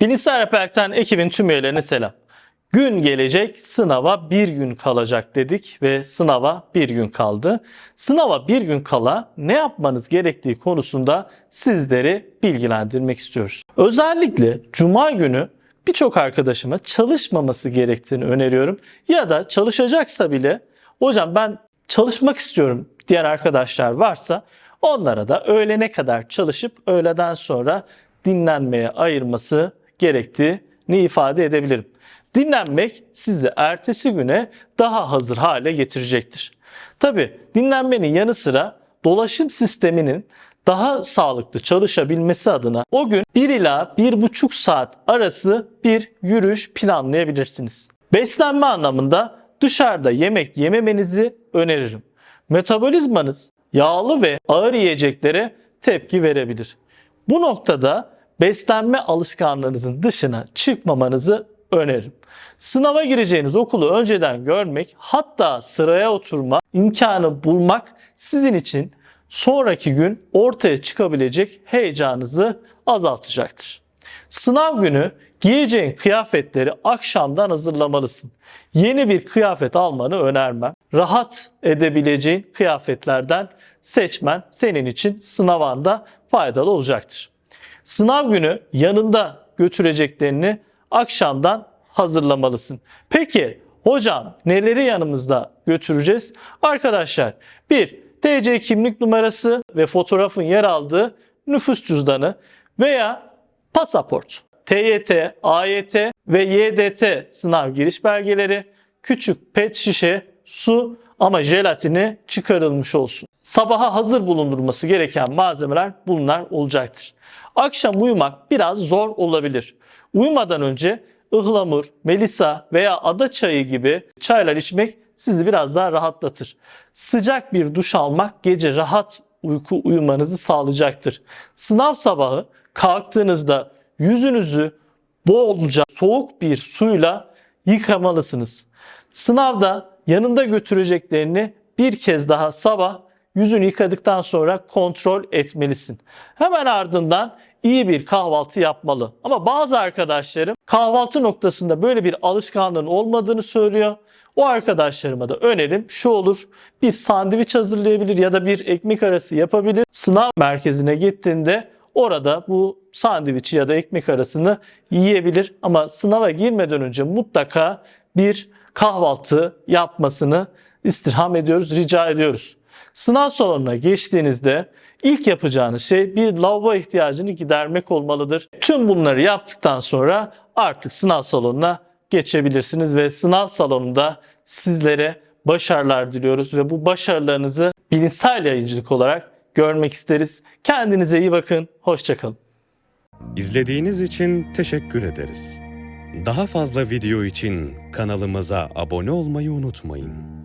Bilgisayar Rehberlik'ten ekibin tüm üyelerine selam. Gün gelecek, sınava bir gün kalacak dedik ve sınava bir gün kaldı. Sınava bir gün kala ne yapmanız gerektiği konusunda sizleri bilgilendirmek istiyoruz. Özellikle Cuma günü birçok arkadaşıma çalışmaması gerektiğini öneriyorum. Ya da çalışacaksa bile hocam ben çalışmak istiyorum diyen arkadaşlar varsa onlara da öğlene kadar çalışıp öğleden sonra dinlenmeye ayırması gerektiğini ifade edebilirim. Dinlenmek sizi ertesi güne daha hazır hale getirecektir. Tabi dinlenmenin yanı sıra dolaşım sisteminin daha sağlıklı çalışabilmesi adına o gün 1 ila 1,5 saat arası bir yürüyüş planlayabilirsiniz. Beslenme anlamında dışarıda yemek yememenizi öneririm. Metabolizmanız yağlı ve ağır yiyeceklere tepki verebilir. Bu noktada beslenme alışkanlığınızın dışına çıkmamanızı öneririm. Sınava gireceğiniz okulu önceden görmek, hatta sıraya oturma imkanı bulmak sizin için sonraki gün ortaya çıkabilecek heyecanınızı azaltacaktır. Sınav günü giyeceğin kıyafetleri akşamdan hazırlamalısın. Yeni bir kıyafet almanı önermem. Rahat edebileceğin kıyafetlerden seçmen senin için sınav anda faydalı olacaktır. Sınav günü yanında götüreceklerini akşamdan hazırlamalısın. Peki hocam neleri yanımızda götüreceğiz? Arkadaşlar bir TC kimlik numarası ve fotoğrafın yer aldığı nüfus cüzdanı veya pasaport. TYT, AYT ve YDT sınav giriş belgeleri, küçük pet şişe, su ama jelatini çıkarılmış olsun. Sabaha hazır bulundurması gereken malzemeler bunlar olacaktır. Akşam uyumak biraz zor olabilir. Uyumadan önce ıhlamur, melisa veya ada çayı gibi çaylar içmek sizi biraz daha rahatlatır. Sıcak bir duş almak gece rahat uyku uyumanızı sağlayacaktır. Sınav sabahı kalktığınızda yüzünüzü bolca soğuk bir suyla yıkamalısınız. Sınavda yanında götüreceklerini bir kez daha sabah yüzünü yıkadıktan sonra kontrol etmelisin. Hemen ardından iyi bir kahvaltı yapmalı. Ama bazı arkadaşlarım kahvaltı noktasında böyle bir alışkanlığın olmadığını söylüyor. O arkadaşlarıma da önerim şu olur. Bir sandviç hazırlayabilir ya da bir ekmek arası yapabilir. Sınav merkezine gittiğinde orada bu sandviçi ya da ekmek arasını yiyebilir. Ama sınava girmeden önce mutlaka bir kahvaltı yapmasını istirham ediyoruz, rica ediyoruz. Sınav salonuna geçtiğinizde ilk yapacağınız şey bir lavabo ihtiyacını gidermek olmalıdır. Tüm bunları yaptıktan sonra artık sınav salonuna geçebilirsiniz ve sınav salonunda sizlere başarılar diliyoruz ve bu başarılarınızı bilimsel yayıncılık olarak görmek isteriz. Kendinize iyi bakın, hoşçakalın. İzlediğiniz için teşekkür ederiz. Daha fazla video için kanalımıza abone olmayı unutmayın.